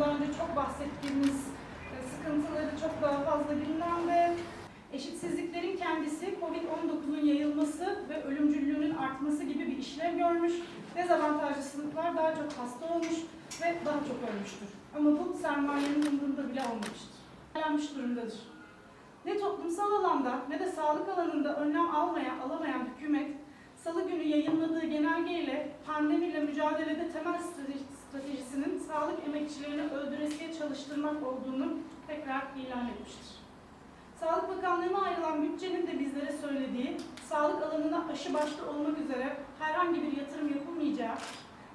daha önce çok bahsettiğimiz e, sıkıntıları çok daha fazla gündemde. Eşitsizliklerin kendisi COVID-19'un yayılması ve ölümcüllüğünün artması gibi bir işlev görmüş. Dezavantajlı sınıflar daha çok hasta olmuş ve daha çok ölmüştür. Ama bu sermayenin umurunda bile olmamıştır. Beğenmiş durumdadır. Ne toplumsal alanda ne de sağlık alanında önlem almayan, alamayan hükümet, Salı günü yayınladığı genelgeyle pandemiyle mücadelede temel strateji- stratejisinin sağlık emekçilerini öldüresiye çalıştırmak olduğunu tekrar ilan etmiştir. Sağlık Bakanlığı'na ayrılan bütçenin de bizlere söylediği, sağlık alanına aşı başta olmak üzere herhangi bir yatırım yapılmayacağı,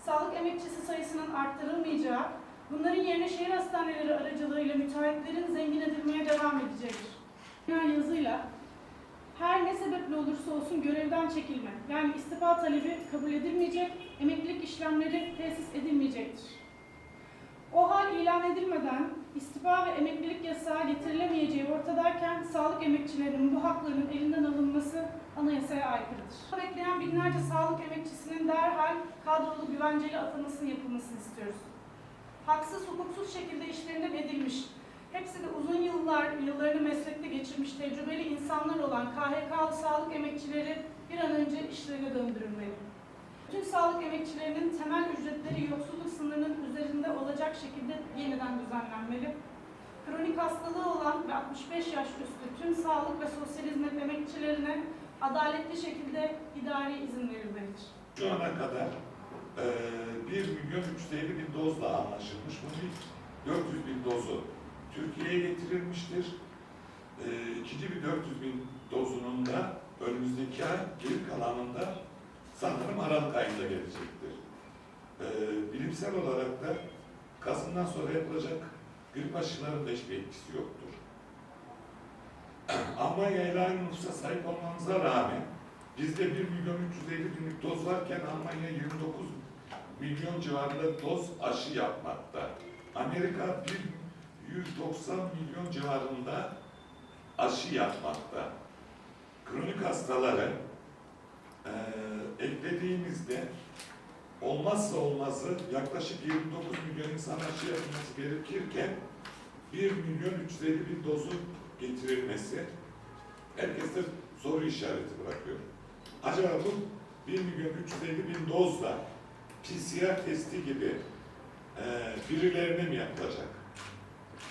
sağlık emekçisi sayısının arttırılmayacağı, bunların yerine şehir hastaneleri aracılığıyla müteahhitlerin zengin edilmeye devam edecektir. Genel yazıyla her ne sebeple olursa olsun görevden çekilme, yani istifa talebi kabul edilmeyecek, emeklilik işlemleri tesis edilmeyecektir. İlan edilmeden istifa ve emeklilik yasağı getirilemeyeceği ortadayken sağlık emekçilerinin bu haklarının elinden alınması anayasaya aykırıdır. Bekleyen binlerce sağlık emekçisinin derhal kadrolu güvenceli atanmasının yapılmasını istiyoruz. Haksız, hukuksuz şekilde işlerinden edilmiş, hepsi de uzun yıllar, yıllarını meslekte geçirmiş tecrübeli insanlar olan KHK'lı sağlık emekçileri bir an önce işlerine döndürülmeli. Sağlık emekçilerinin temel ücretleri yoksulluk sınırının üzerinde olacak şekilde yeniden düzenlenmeli. Kronik hastalığı olan ve 65 yaş üstü tüm sağlık ve sosyal hizmet emekçilerine adaletli şekilde idari izin verilmelidir. Şu ana kadar eee 1 milyon 350 bin dozla anlaşılmış. Bunun ilk 400 bin dozu Türkiye'ye getirilmiştir. Eee ikinci bir 400 bin dozunun da önümüzdeki ay geri kalanında sanırım Aralık ayında gelecektir. Eee bilimsel olarak da Kasım'dan sonra yapılacak grip aşılarının da hiçbir etkisi yoktur. Almanya ile aynı nüfusa sahip olmamıza rağmen Bizde 1 milyon 350 binlik doz varken Almanya 29 milyon civarında doz aşı yapmakta. Amerika 190 milyon civarında aşı yapmakta. Kronik hastaları eee, eklediğimizde olmazsa olmazı yaklaşık 29 milyon insan aşı yapılması gerekirken 1 milyon 350 bin dozu getirilmesi herkeste soru işareti bırakıyor. Acaba bu 1 milyon 350 bin dozla PCR testi gibi e, birilerine mi yapılacak?